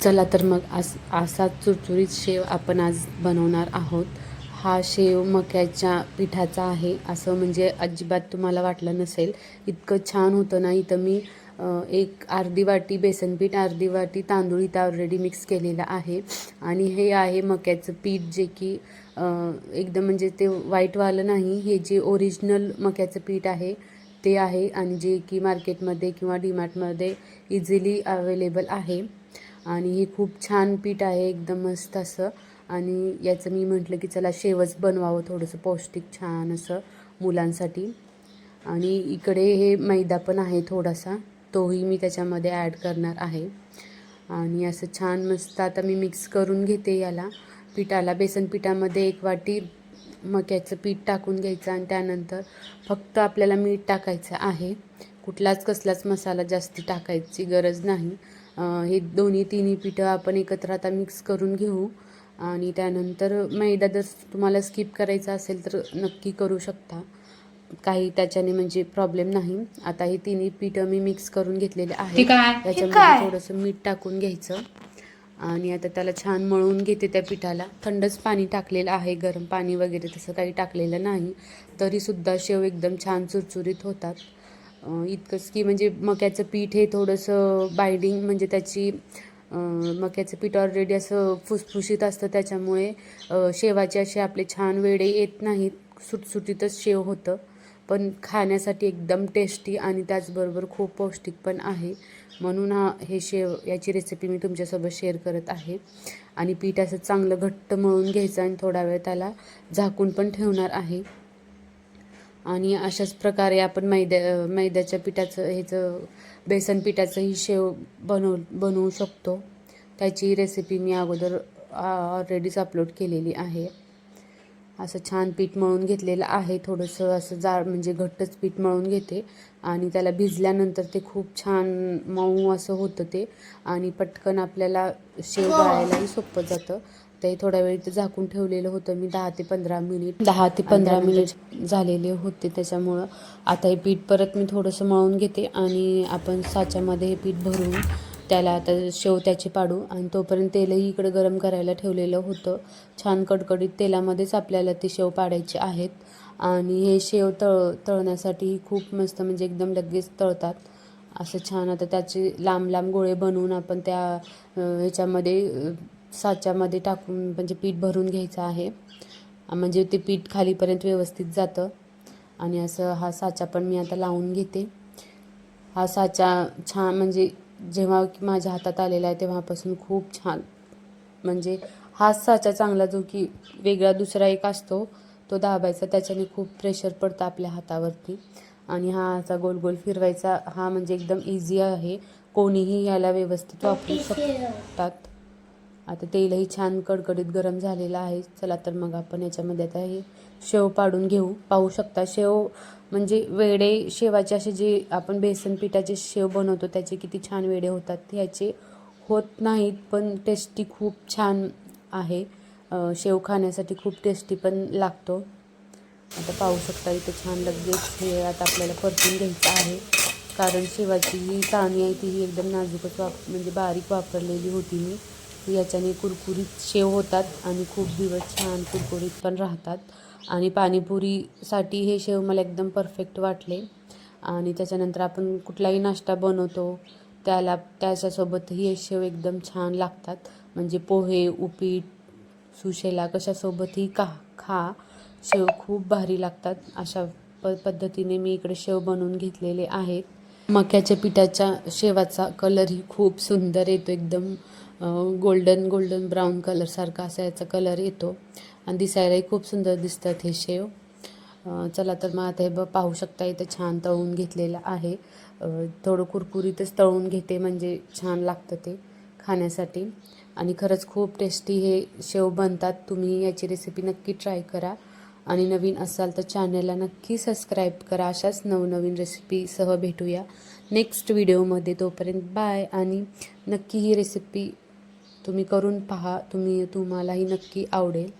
चला तर मग आज असा चुरचुरीत शेव आपण आज बनवणार आहोत. हा शेव मक्याच्या पिठाचा आहे. असं म्हणजे अजिबात तुम्हाला वाटलं नसेल. इतकं छान होतं ना इथं मी एक अर्धी वाटी बेसन पीठ अर्धी वाटी तांदूळ इथं ऑलरेडी मिक्स केलेलं आहे. आणि हे आहे मक्याचं पीठ जे की एकदम म्हणजे ते वाईटवालं नाही हे जे ओरिजिनल मक्याचं पीठ आहे ते आहे. आणि जे की मार्केटमध्ये किंवा डीमार्टमध्ये इझिली अवेलेबल आहे. आणि हे खूप छान पीठ आहे एकदम मस्त असं. आणि याचं मी म्हटलं की चला शेवच बनवावं थोडंसं पौष्टिक छान असं मुलांसाठी. आणि इकडे हे मैदा पण आहे थोडासा तोही मी त्याच्यामध्ये ॲड करणार आहे. आणि असं छान मस्त आता मी मिक्स करून घेते याला. पिठाला बेसन पिठामध्ये एक वाटी मक्याचं पीठ टाकून घ्यायचं आणि त्यानंतर फक्त आपल्याला मीठ टाकायचं आहे. कुठलाच कसलाच मसाला जास्ती टाकायची गरज नाही. हे दोन्ही तिन्ही पिठं आपण एकत्र आता मिक्स करून घेऊ. आणि त्यानंतर मैदा जर तुम्हाला स्किप करायचा असेल तर नक्की करू शकता. काही त्याच्याने म्हणजे प्रॉब्लेम नाही. आता हे तिन्ही पिठं मी मिक्स करून घेतलेले आहे. त्याच्यामध्ये थोडंसं मीठ टाकून घ्यायचं. आणि आता त्याला छान मळून घेते त्या पिठाला. थंडच पाणी टाकलेलं आहे. गरम पाणी वगैरे तसं काही टाकलेलं नाही. तरीसुद्धा शेव एकदम छान चुरचुरीत होतात. इतकंच की म्हणजे मक्याचं पीठ हे थोडंसं बाइंडिंग म्हणजे त्याची मक्याचं पीठ ऑलरेडी असं फुसफुशीत असतं त्याच्यामुळे शेवाचे असे आपले छान वेडे येत नाहीत. सुटसुटीतच शेव होतं. पण खाण्यासाठी एकदम टेस्टी आणि त्याचबरोबर खूप पौष्टिक पण आहे. म्हणून हा हे शेव याची रेसिपी मी तुमच्यासोबत शेअर करत आहे. आणि पीठ असं चांगलं घट्ट मळून घ्यायचं आणि थोडा वेळ त्याला झाकून पण ठेवणार आहे. आणि अशाच प्रकारे आपण मैद्या मैद्याच्या पिठाचं ह्याचं बेसन पिठाचंही शेव बनव बनवू शकतो. त्याची रेसिपी मी अगोदर ऑलरेडीच अपलोड केलेली आहे. असं छान पीठ मळून घेतलेलं आहे. थोडंसं असं जाड म्हणजे घट्टच पीठ मळून घेते. आणि त्याला भिजल्यानंतर ते खूप छान मऊ असं होतं ते. आणि पटकन आपल्याला शेव गाळायलाही सोपं जातं. ते थोड्या वेळ इथं झाकून ठेवलेलं होतं. मी दहा ते पंधरा मिनिट दहा ते पंधरा मिनिट झालेले होते. त्याच्यामुळं आता हे पीठ परत मी थोडंसं मळून घेते आणि आपण साच्यामध्ये हे पीठ भरून त्याला आता शेव त्याची पाडू आणि तोपर्यंत तेलही इकडं गरम करायला ठेवलेलं होतं. छान कडकडीत तेलामध्येच आपल्याला ते शेव पाडायचे आहेत. आणि हे शेव तळ तळण्यासाठी खूप मस्त म्हणजे एकदम लगेच तळतात. असं छान आता त्याचे लांब लांब गोळे बनवून आपण त्या ह्याच्यामध्ये साच्यामध्ये टाकून म्हणजे पीठ भरून घ्यायचं आहे. म्हणजे ते पीठ खालीपर्यंत व्यवस्थित जातं. आणि असं हा साचा पण मी आता लावून घेते. हा साचा छान म्हणजे जेव्हा की माझ्या हातात आलेला आहे तेव्हापासून खूप छान. म्हणजे हाच साचा चांगला जो की वेगळा दुसरा एक असतो तो दाबायचा. त्याच्याने खूप प्रेशर पडतं आपल्या हातावरती. आणि हा असा गोल गोल फिरवायचा हा म्हणजे एकदम इझी आहे. कोणीही याला व्यवस्थित वापरू शकतात. आता तेलही छान कडकडीत गरम झालेलं आहे. चला तर मग आपण याच्यामध्ये आता हे शेव पाडून घेऊ. पाहू शकता शेव म्हणजे वेडे शेवाचे असे जे आपण बेसन पिठाचे शेव बनवतो त्याचे किती छान वेडे होतात ह्याचे होत नाहीत पण टेस्टी खूप छान आहे. शेव खाण्यासाठी खूप टेस्टी पण लागतो. आता पाहू शकता इथे छान लगेच हे आता आपल्याला परतून घ्यायचं आहे. कारण शेवाची जी चाळणी आहे ती ही एकदम नाजूकच वाप म्हणजे बारीक वापरलेली होती मी. याच्याने कुरकुरीत शेव होतात आणि खूप दिवस छान कुरकुरीत पण राहतात. आणि पाणीपुरीसाठी हे शेव मला एकदम परफेक्ट वाटले. आणि त्याच्यानंतर आपण कुठलाही नाश्ता बनवतो त्याला त्याच्यासोबतही हे शेव एकदम छान लागतात. म्हणजे पोहे उपीट सुशेला कशासोबतही का खा शेव खूप भारी लागतात. अशा प पद्धतीने मी इकडे शेव बनवून घेतलेले आहेत. मक्याच्या पिठाच्या शेवाचा कलरही खूप सुंदर येतो एकदम गोल्डन गोल्डन ब्राऊन कलरसारखा असा याचा कलर येतो. आणि दिसायलाही खूप सुंदर दिसतात हे शेव. चला तर मग आता हे ब पाहू शकता इथं छान तळून घेतलेलं आहे. थोडं कुरकुरीतच तळून घेते म्हणजे छान लागतं ते खाण्यासाठी. आणि खरंच खूप टेस्टी हे शेव बनतात. तुम्ही याची रेसिपी नक्की ट्राय करा. आणि नवीन असाल तर चॅनलला नक्की सबस्क्राईब करा. अशाच नवनवीन रेसिपीसह भेटूया. नेक्स्ट व्हिडिओमध्ये तोपर्यंत बाय आणि नक्की ही रेसिपी तुम्ही करून पहा तुम्ही तुम्हालाही नक्की आवडेल.